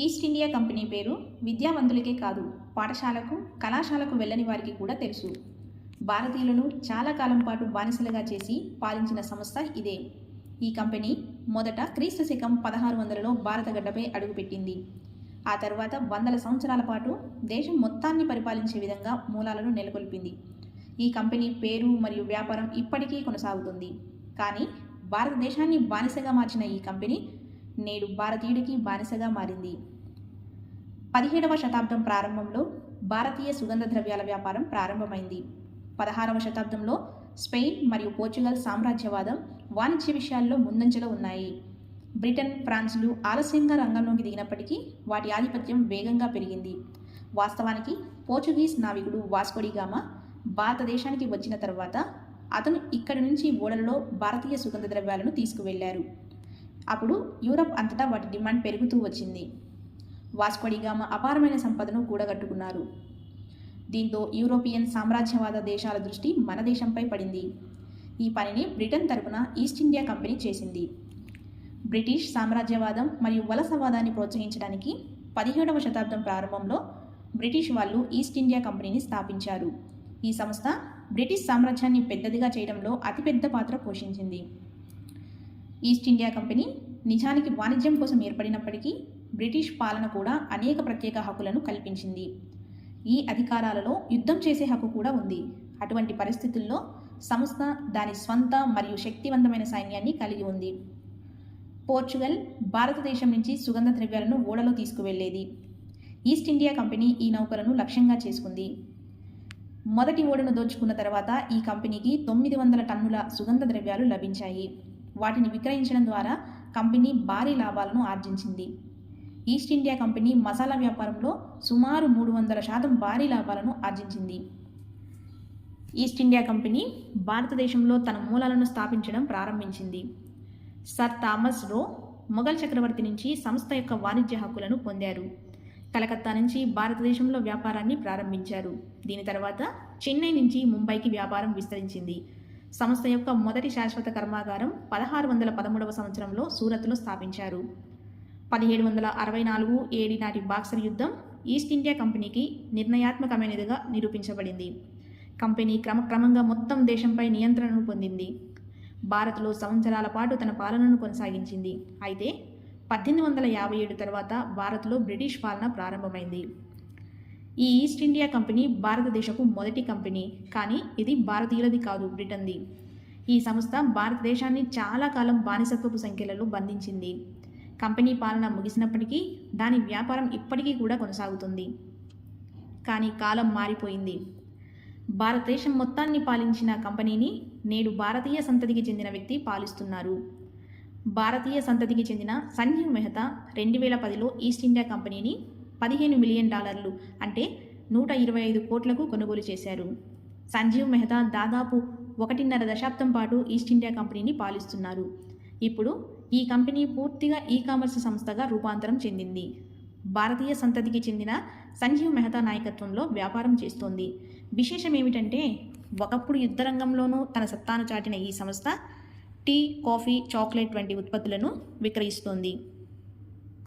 East India company పేరు విద్యావంతులకే కాదు పాఠశాలకు కళాశాలకు వెళ్ళని వారికి కూడా తెలుసు. భారతీయులను చాలా కాలం పాటు బానిసలుగా చేసి పాలించిన సంస్థ ఇదే. ఈ కంపెనీ మొదట క్రీస్తు శకం పదహారు వందలలో భారత గడ్డపై అడుగుపెట్టింది ఆ తర్వాత వందల సంవత్సరాల పాటు దేశం మొత్తాన్ని పరిపాలించే విధంగా మూలాలను నెలకొల్పింది. ఈ కంపెనీ పేరు మరియు వ్యాపారం ఇప్పటికీ కొనసాగుతుంది. కానీ భారతదేశాన్ని బానిసగా మార్చిన ఈ కంపెనీ నేడు భారతీయుడికి బానిసగా మారింది. పదిహేడవ శతాబ్దం ప్రారంభంలో భారతీయ సుగంధ ద్రవ్యాల వ్యాపారం ప్రారంభమైంది. పదహారవ శతాబ్దంలో స్పెయిన్ మరియు పోర్చుగల్ సామ్రాజ్యవాదం వాణిజ్య విషయాల్లో ముందంజలో ఉన్నాయి. బ్రిటన్ ఫ్రాన్స్లు ఆలస్యంగా రంగంలోకి దిగినప్పటికీ వాటి ఆధిపత్యం వేగంగా పెరిగింది. వాస్తవానికి పోర్చుగీస్ నావికుడు వాస్కోడిగామా భారతదేశానికి వచ్చిన తర్వాత అతను ఇక్కడి నుంచి ఓడలలో భారతీయ సుగంధ ద్రవ్యాలను తీసుకువెళ్ళారు. అప్పుడు యూరప్ అంతటా వాటి డిమాండ్ పెరుగుతూ వచ్చింది. వాస్కోడిగామ అపారమైన సంపదను కూడగట్టుకున్నారు. దీంతో యూరోపియన్ సామ్రాజ్యవాద దేశాల దృష్టి మన దేశంపై పడింది. ఈ పనిని బ్రిటన్ తరపున ఈస్ట్ ఇండియా కంపెనీ చేసింది. బ్రిటిష్ సామ్రాజ్యవాదం మరియు వలసవాదాన్ని ప్రోత్సహించడానికి పదిహేడవ శతాబ్దం ప్రారంభంలో బ్రిటిష్ వాళ్ళు ఈస్ట్ ఇండియా కంపెనీని స్థాపించారు. ఈ సంస్థ బ్రిటిష్ సామ్రాజ్యాన్ని పెద్దదిగా చేయడంలో అతిపెద్ద పాత్ర పోషించింది. ఈస్ట్ ఇండియా కంపెనీ నిజానికి వాణిజ్యం కోసం ఏర్పడినప్పటికీ బ్రిటిష్ పాలన కూడా అనేక ప్రత్యేక హక్కులను కల్పించింది. ఈ అధికారాలలో యుద్ధం చేసే హక్కు కూడా ఉంది. అటువంటి పరిస్థితుల్లో సంస్థ దాని స్వంత మరియు శక్తివంతమైన సైన్యాన్ని కలిగి ఉంది. పోర్చుగల్ భారతదేశం నుంచి సుగంధ ద్రవ్యాలను ఓడలో తీసుకువెళ్ళేది. ఈస్ట్ ఇండియా కంపెనీ ఈ నౌకలను లక్ష్యంగా చేసుకుంది. మొదటి ఓడను దోచుకున్న తర్వాత ఈ కంపెనీకి తొమ్మిది వందల టన్నుల సుగంధ ద్రవ్యాలు లభించాయి. వాటిని విక్రయించడం ద్వారా కంపెనీ భారీ లాభాలను ఆర్జించింది. ఈస్ట్ ఇండియా కంపెనీ మసాలా వ్యాపారంలో సుమారు మూడు వందల శాతం భారీ లాభాలను ఆర్జించింది. ఈస్ట్ ఇండియా కంపెనీ భారతదేశంలో తన మూలాలను స్థాపించడం ప్రారంభించింది. సర్ థామస్ రో మొఘల్ చక్రవర్తి నుంచి సంస్థ యొక్క వాణిజ్య హక్కులను పొందారు. కలకత్తా నుంచి భారతదేశంలో వ్యాపారాన్ని ప్రారంభించారు. దీని తర్వాత చెన్నై నుంచి ముంబైకి వ్యాపారం విస్తరించింది. సంస్థ యొక్క మొదటి శాశ్వత కర్మాగారం పదహారు వందల పదమూడవ సంవత్సరంలో సూరత్లో స్థాపించారు. పదిహేడు వందల అరవై నాలుగు ఏడి నాటి బాక్సర్ యుద్ధం ఈస్ట్ ఇండియా కంపెనీకి నిర్ణయాత్మకమైనదిగా నిరూపించబడింది. కంపెనీ క్రమక్రమంగా మొత్తం దేశంపై నియంత్రణను పొందింది. భారత్లో సంవత్సరాల పాటు తన పాలనను కొనసాగించింది. అయితే పద్దెనిమిది వందల యాభై ఏడు తర్వాత భారత్లో బ్రిటిష్ పాలన ప్రారంభమైంది. ఈ ఈస్ట్ ఇండియా కంపెనీ భారతదేశపు మొదటి కంపెనీ కానీ ఇది భారతీయులది కాదు బ్రిటన్ది. ఈ సంస్థ భారతదేశాన్ని చాలా కాలం బానిసత్వపు సంఖ్యలలో బంధించింది. కంపెనీ పాలన ముగిసినప్పటికీ దాని వ్యాపారం ఇప్పటికీ కూడా కొనసాగుతుంది. కానీ కాలం మారిపోయింది. భారతదేశం మొత్తాన్ని పాలించిన కంపెనీని నేడు భారతీయ సంతతికి చెందిన వ్యక్తి పాలిస్తున్నారు. భారతీయ సంతతికి చెందిన సంజీవ్ మెహతా రెండు వేల పదిలో ఈస్ట్ ఇండియా కంపెనీని పదిహేను మిలియన్ డాలర్లు అంటే నూట ఇరవై ఐదు కోట్లకు కొనుగోలు చేశారు. సంజీవ్ మెహతా దాదాపు ఒకటిన్నర దశాబ్దం పాటు ఈస్ట్ ఇండియా కంపెనీని పాలిస్తున్నారు. ఇప్పుడు ఈ కంపెనీ పూర్తిగా ఈ కామర్స్ సంస్థగా రూపాంతరం చెందింది. భారతీయ సంతతికి చెందిన సంజీవ్ మెహతా నాయకత్వంలో వ్యాపారం చేస్తోంది. విశేషం ఏమిటంటే ఒకప్పుడు యుద్ధరంగంలోనూ తన సత్తాను చాటిన ఈ సంస్థ టీ కాఫీ చాక్లెట్ వంటి ఉత్పత్తులను విక్రయిస్తోంది.